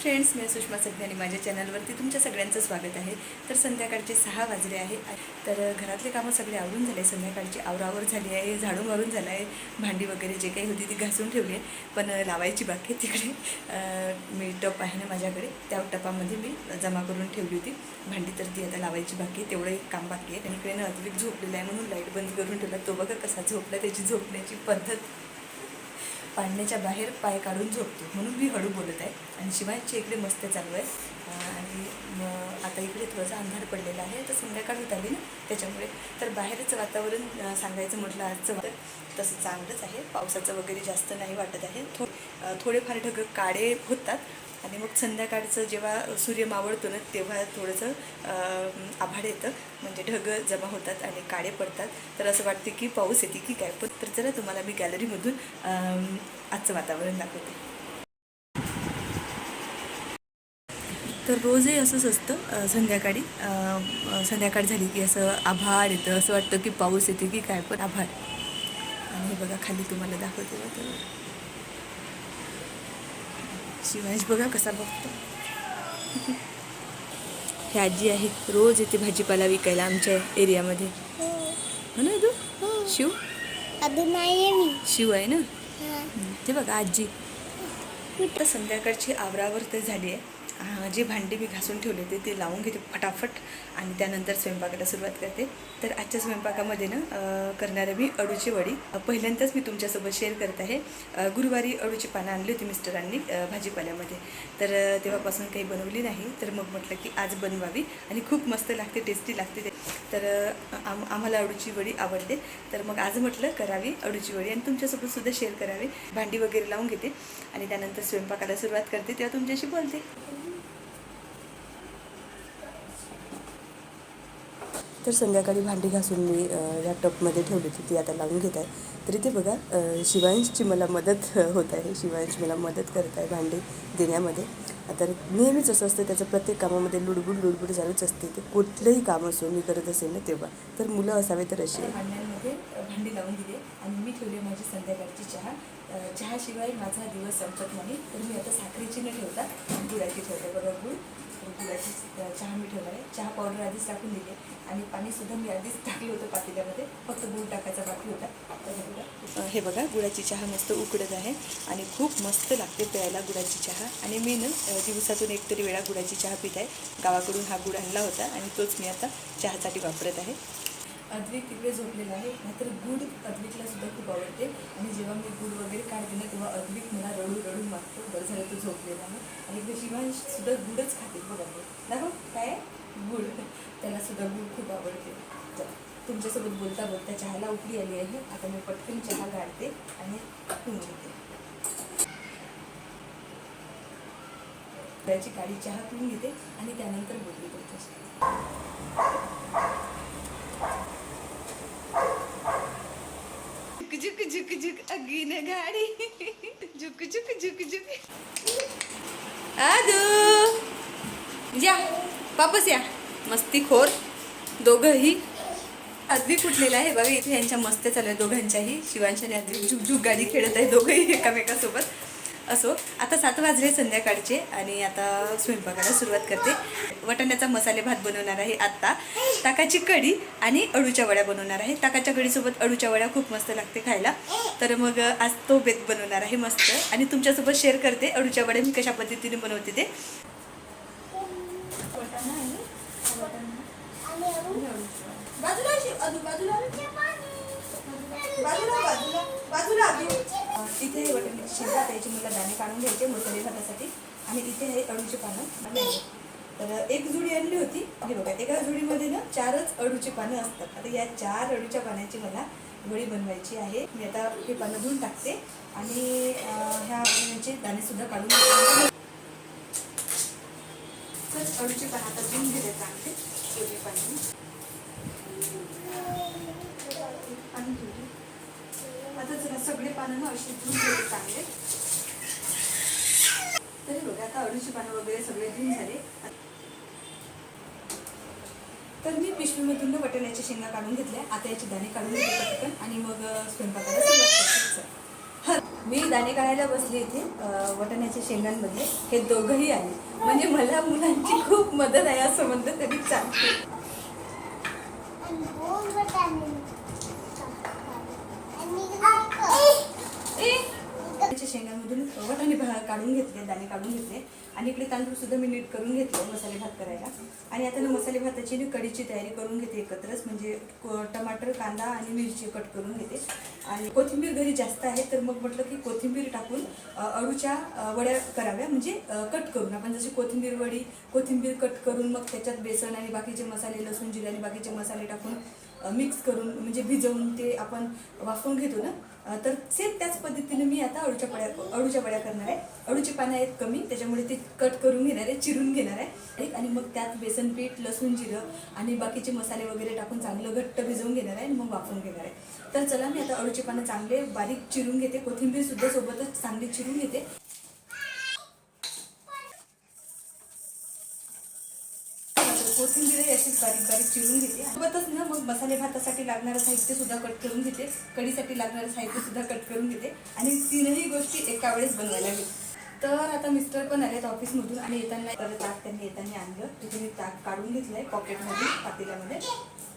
Friends मी सुषमा सध्या आणि माझ्या चॅनलवरती तुमच्या सगळ्यांचं स्वागत आहे. तर संध्याकाळचे सहा वाजले आहे. तर घरातले कामं सगळे आवरून झाले. संध्याकाळची आवरावर झाली आहे झाडू मारून झालं आहे. भांडी वगैरे जे काही होती ती घासून ठेवली आहे. पण लावायची बाकी आहे तिकडे. मी टप आहे ना माझ्याकडे. त्या टपामध्ये मी जमा करून ठेवली होती. भांडी तर ती आता लावायची बाकी आहे. तेवढं एक काम बाकी आहे. आणि इकडे ना अद्विक आहे म्हणून लाइट बंद करून ठेवला. तो बघा कसा झोपला. त्याची झोपण्याची पद्धत पाळण्याच्या बाहेर पाय काढून झोपतो. म्हणून मी हळू बोलत आहे. आणि शिवांची इकडे मस्त चालू आहे. आणि मग आता इकडे थोडासा अंधार पडलेला आहे तर संध्याकाळ होत आली ना त्याच्यामुळे. तर बाहेरचं वातावरण सांगायचं म्हटलं आजचं तर तसं चांगलंच आहे. पावसाचं वगैरे जास्त नाही वाटत आहे. थो थोडेफार ढग काळे होतात आणि मग संध्याकाळचं जेव्हा सूर्य मावळतो ना तेव्हा थोडंसं आभाड आभाळ येतं. म्हणजे ढग जमा होतात आणि काळे पडतात. तर असं वाटते की पाऊस येते की काय पण. तर जरा तुम्हाला मी गॅलरीमधून आजचं वातावरण दाखवते. तर रोजही असंच असतं संध्याकाळी. संध्याकाळ झाली की असं आभाळ येतं असं वाटतं की पाऊस येते की काय पण आभाळ आणि हे बघा खाली तुम्हाला दाखवते बघा तर. शिवांश बघा कसा बघतो. हे आजी आहे रोज येते भाजीपाला विकायला आमच्या एरियामध्ये. हो ना तू? शिव? अजून मी. शिव आहे ना? ते बघा आजी. संध्याकाळची आवरावर तर झाली आहे. जे भांडी मी घासून ठेवले होते ते लावून घेते फटाफट आणि त्यानंतर स्वयंपाकाला सुरुवात करते. तर आजच्या स्वयंपाकामध्ये ना करणारे मी अडूची वडी. पहिल्यांदाच मी तुमच्यासोबत शेअर करत आहे. गुरुवारी अडूची पानं आणली होती मिस्टरांनी भाजीपाल्यामध्ये. तर तेव्हापासून काही बनवली नाही. तर मग म्हटलं की आज बनवावी आणि खूप मस्त लागते टेस्टी लागते ते. तर आम आम्हाला अडूची वडी आवडते. तर मग आज म्हटलं करावी अडूची वडी आणि तुमच्यासोबत सुद्धा शेअर करावी. भांडी वगैरे लावून घेते आणि त्यानंतर स्वयंपाकाला सुरुवात करते तेव्हा तुमच्याशी बोलते. तर संध्याकाळी भांडी घासून मी या टपमध्ये ठेवली होती. ती आता लावून घेत आहे. तरी ते बघा शिवांशची मला मदत होत आहे. शिवांश मला मदत करत आहे भांडी देण्यामध्ये. तर नेहमीच असं असतं त्याचं प्रत्येक कामामध्ये लुडबुड लुडबुड चालूच असते. ते कुठलंही काम असो मी करत असेल ना तेव्हा. तर मुलं असावे तर अशी भांड्यांमध्ये भांडी लावून दिली आणि मी ठेवली माझी संध्याकाळची चहा. चहाशिवाय माझा दिवस संपत नाही. तर मी आता साखरेची न ठेवता गुळाची ठेवते. बघा गुळ. तर गुळाची चहा मी ठेवला आहे. चहा पावडर आधीच टाकून दिली आहे. आणि पाणीसुद्धा मी आधीच टाकलं होतं पातेल्यामध्ये. फक्त गुळ टाकायचा बाकी होता. तर हे बघा. हे बघा गुळाची चहा मस्त उकडत आहे. आणि खूप मस्त लागते प्यायला गुळाची चहा. आणि मी ना दिवसातून एक तरी वेळा गुळाची चहा पित आहे. गावाकडून हा गुळ आणला होता आणि तोच मी आता चहासाठी वापरत आहे. अद्विक तिकडे झोपलेला आहे. नाहीतर गुड अद्विकला सुद्धा खूप आवडते. आणि जेव्हा मी गुड वगैरे काढते ना तेव्हा अद्विक मला रडू रडू मागतो. बरं झालं तो झोपलेला आहे. आणि इकडे शिवांश सुद्धा गुडच खाते. बघा ना काय? गुड त्याला सुद्धा गुड खूप आवडते. तुमच्यासोबत बोलता बोलता चहाला उकळी आली आहे. आता मी पटकन चहा काढते आणि पिऊन घेते. त्याची काळी चहा पिऊन घेते आणि त्यानंतर बोलते तुमच्याशी. झुक झुक झुक अगीन गाडी. झुक झुक झुक झुक. आदू या. वापस या. मस्ती खोर. दोघंही अगदी कुठलेला आहे. बघा इथे यांच्या मस्त चालू आहेत दोघांच्याही. शिवांशाने अगदी झुक झुक गाडी खेळत आहे दोघंही एकामेकासोबत. असो आता सात वाजले संध्याकाळचे आणि आता स्वयंपाकाला सुरुवात करते. वटाण्याचा मसाले भात बनवणार आहे आत्ता. ताकाची कढी आणि अळूच्या वड्या बनवणार आहे. ताकाच्या कढीसोबत अळूच्या वड्या खूप मस्त लागते खायला. तर मग आज तो बेत बनवणार आहे मस्त. आणि तुमच्यासोबत शेअर करते अळूच्या वड्या मी कशा पद्धतीने बनवते ते. बाजूला बाजूला? बाजूला बाजूला तिथे अजू अं, शेंगा त्याची मला दाणे काढून घ्यायचे मसाले भातासाठी. आणि इथे हे अळूचे पानं. तर एक जुडी आणली होती. हे बघा एका जुडीमध्ये ना चारच अडूची पानं असतात. आता या चार अळूच्या पाण्याची मला गोळी बनवायची आहे. मी आता हे पानं धुवून टाकते. आणि ह्या पाण्याचे दाणे सुद्धा काढून तर अळूचे पानं आता धुवून घेते चांगले दोन्ही पाणी धुवली आता जरा सगळे पानं ना अशी धुवून घेते चांगले. तरी बघा आता अळूची पानं वगैरे सगळे धुवून झाले. तर मी पिशवीमधून ना शेंगा काढून घेतल्या. आता याचे दाणे काढून घेतले पटकन आणि मग स्वयंपाकाला सुरुवात मी दाणे काढायला बसले इथे वटाण्याच्या शेंगांमध्ये. हे दोघंही आले म्हणजे मला मुलांची खूप मदत आहे असं म्हणलं तरी चालते आणि दोन वाटाणे आणि इकडे ए! त्याच्या वट आणि भा- काढून घेतले दाणे काढून घेतले. आणि इकडे तांदूळ सुद्धा मी नीट करून घेतले मसाले भात करायला. आणि आता ना मसाले भाताची मी कढीची तयारी करून घेते एकत्रच. म्हणजे टमाटर कांदा आणि मिरची कट करून घेते. आणि कोथिंबीर घरी जास्त आहे तर मग म्हटलं की कोथिंबीर टाकून अडूच्या अळूच्या वड्या कराव्या. म्हणजे कट करून. आपण जशी कोथिंबीर वडी कोथिंबीर कट करून मग त्याच्यात बेसन आणि बाकीचे मसाले लसूण जिरे आणि बाकीचे मसाले टाकून मिक्स करून म्हणजे भिजवून ते आपण वाफवून घेतो ना? तर सेम त्याच पद्धतीने मी आता अळूच्या पड्या अळूच्या पड्या करणार आहे. अळूची पानं आहेत कमी त्याच्यामुळे ते कट करून घेणार आहे चिरून घेणार आहे. ठीक? आणि मग त्यात बेसन पीठ लसूण जिरं आणि बाकीचे मसाले वगैरे टाकून चांगलं घट्ट भिजवून घेणार आहे आणि मग वाफवून घेणार आहे. तर चला मी आता अळूची पानं चांगले बारीक चिरून घेते. कोथिंबीर सुद्धा सोबतच चांगली चिरून घेते. कोथिंबीर अशीच बारीक बारीक चिरून घेते. सोबतच ना मग मसाले भातासाठी लागणारं साहित्य सुद्धा कट करून घेते. कढीसाठी लागणारं साहित्य सुद्धा कट करून घेते. आणि तीनही गोष्टी एका वेळेस बनवायला घेते तर आता मिस्टर पण आलेत ऑफिसमधून आणि येताना तर ताक त्यांनी येताना आणलं. तिथे मी ताक काढून घेतलंय पॉकेटमध्ये पातेल्यामध्ये.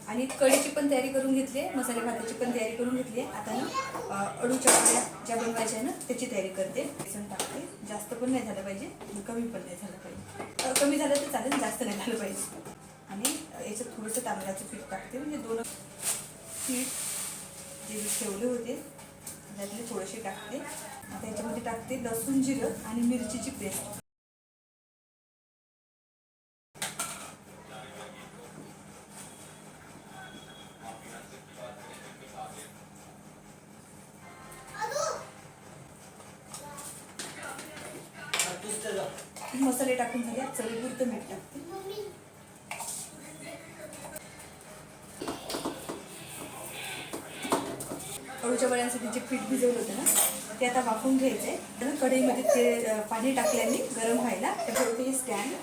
आणि कढीची पण तयारी करून घेतली आहे. मसाले भाताची पण तयारी करून घेतली आहे. आता ना अडूच्या अळूच्या ज्या बनवायच्या आहे ना त्याची तयारी करते. बेसन टाकते. जास्त पण नाही झालं पाहिजे कमी पण नाही झालं पाहिजे. कमी झालं तर चालेल जास्त नाही झालं पाहिजे. आणि याच्यात थोडंसं तांदळाचं पीठ टाकते. म्हणजे दोन पीठ जे मी ठेवले होते त्यातले थोडेसे टाकते. आता याच्यामध्ये टाकते लसूण जिरं आणि मिरचीची पेस्ट. अळूच्या वड्यांसाठी जे पीठ भिजवलं होतं ना ते आता वाफून घ्यायचं आहे. तर कढईमध्ये ते पाणी टाकल्याने गरम व्हायला त्याच्यावरती हे स्टँड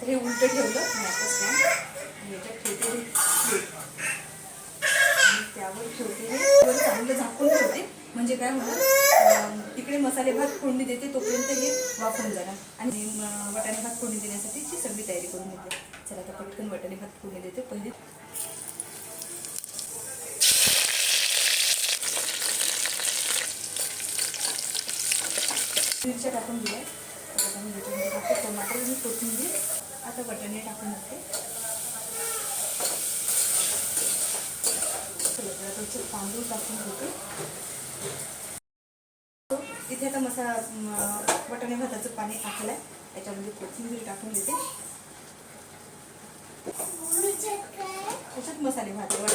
तर हे उलटं ठेवलं मी आता स्टँड याच्यात ठेवते आणि त्यावर ठेवते हे चांगलं झाकून ठेवते. म्हणजे काय होणार तिकडे मसाले भात फोडणी देते तोपर्यंत हे वाफून जाणार. आणि अं, वाटाणे भात फोडणी देण्यासाठी सगळी तयारी करून घेते. चला आता पटकन वाटाणे भात फोडणी देते. पहिले मिरच्या टाकून दिल्या. आता टाकते टमाटर आणि कोथिंबीर. आता बटाणे टाकून देते तांदूळ टाकून घेते. हो, इथे आता मसा बटाणे वाटाणे भाताचं पाणी टाकलं आहे त्याच्यामध्ये कोथिंबीर टाकून देते. त्याच्यात मसाले भात भात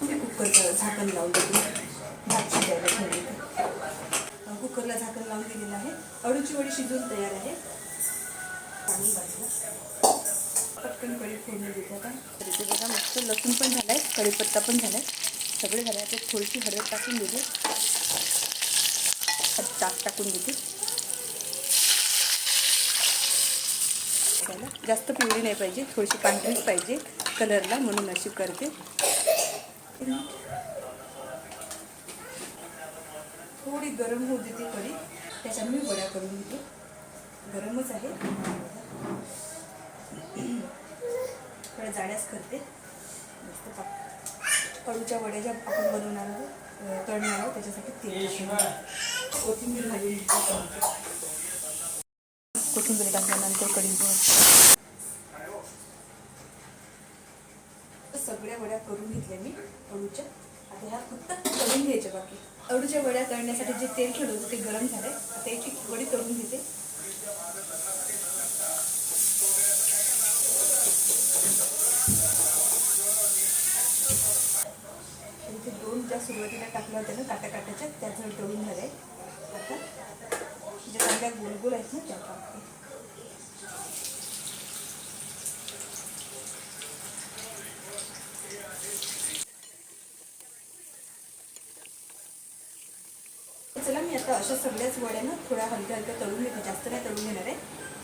कुकर कुकरचं झाकण लावून देते. भात शिजायला ठेवले कुकरला झाकण लावून दिलेलं आहे. अडूची वडी शिजून तयार आहे. पाणी बाजूला. पटकन कढी फोडणी देते आता तर बघा मस्त लसूण पण झालाय कढीपत्ता पण झालाय. सगळे झाले आता थोडीशी हळद टाकून देते ताक टाकून देते त्याला जास्त पिवळी नाही पाहिजे थोडीशी पांढरीच पाहिजे. कलरला म्हणून अशी करते. थोडी गरम होऊ देते कढी. त्याच्यात मी वड्या करून घेते. गरमच आहे. थोड्या जाड्याच करते. मस्त पाक अळूच्या वड्या ज्या आपण बनवणार आहोत तळणार आहोत त्याच्यासाठी तेल कोथिंबीर भाजून कोथिंबीर टाकल्यानंतर कढी सगळ्या वड्या करून घेतल्या मी कडूच्या. आता ह्या फक्त करून घ्यायच्या बाकी. अडूच्या वड्या तळण्यासाठी जे तेल ठेवलं होतं ते गरम झालंय. आता याची वडी तळून घेते. दोन ज्या सुरुवातीला टाकल्या होत्या ना काट्या काट्याच्या त्याचं जर तळून झाल्या. आता ज्या चांगल्या गोल गोल आहेत ना त्या टाकते. तर आता अशा सगळ्याच वड्या ना थोड्या हलक्या हलक्या तळून घेते. जास्त नाही तळून घेणार आहे.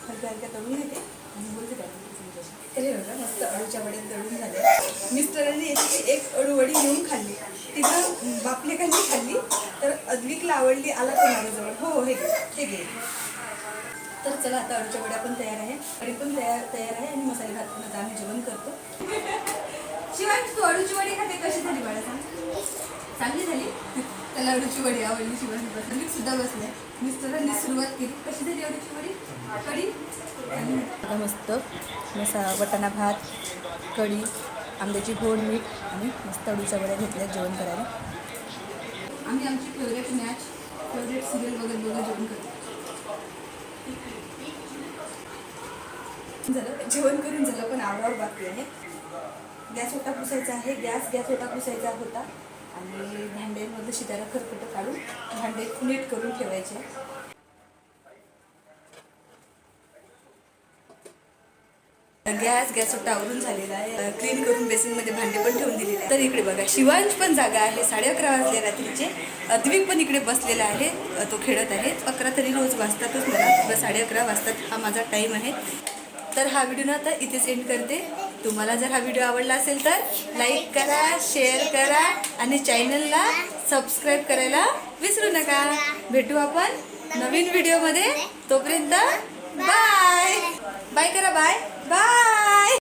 हलक्या हलक्या तळून घेते. आणि बोलते हे बघा मस्त अळूच्या वड्या तळून झाल्या. मिस्टरांनी याची एक अळू वडी घेऊन खाल्ली. तिथं बापलेकांनी खाल्ली. तर अद्विकला आवडली आला तर माझ्याजवळ. हो, हो हे घे हे घे. तर चला आता अळूच्या वड्या पण तयार आहे. कढी पण तयार तयार आहे आणि मसाले भात पण आता आम्ही जेवण करतो. शिवाय तू अळूची वडी खाते कशी झाली बाळा सांग? चांगली झाली. त्याला अळूची वडी आवडली शिवानी बसली. मी सुद्धा बसले. मिस्टरांनी सुरुवात केली. कशी झाली अळूची वडी? कढी? आता मस्त. मसा वटाणा भात कढी आंब्याची गोड मीठ आणि मस्त अळूच्या वड्या घेतल्या जेवण करायला. आम्ही आमची फेवरेट मॅच फेवरेट सिरियल बघत बघत जेवण करतो. झालं. जेवण करून झालं पण आवडावर बाकी आहे. गॅस होता पुसायचा आहे. गॅस गॅस होता पुसायचा होता. आणि भांड्यांमधलं शितारा खरकटं काढून भांडे नीट करून ठेवायचे. गॅस गॅस टावरून आवरून झालेला आहे. क्लीन करून बेसिनमध्ये भांडे पण ठेवून दिलेले आहे तर इकडे बघा शिवांश पण जागा आहे. साडे अकरा वाजले रात्रीचे. अद्विक पण इकडे बसलेला आहे. तो खेळत आहे. अकरा तरी रोज वाजतातच मला. साडे अकरा वाजतात हा माझा टाईम आहे. तर हा व्हिडिओ ना आता इथेच एंड करते. तुम्हाला जर हा व्हिडिओ आवडला असेल तर लाईक करा शेअर करा आणि चॅनलला सबस्क्राईब करायला विसरू नका. भेटू आपण नवीन व्हिडिओमध्ये तोपर्यंत बाय बाय करा बाय बाय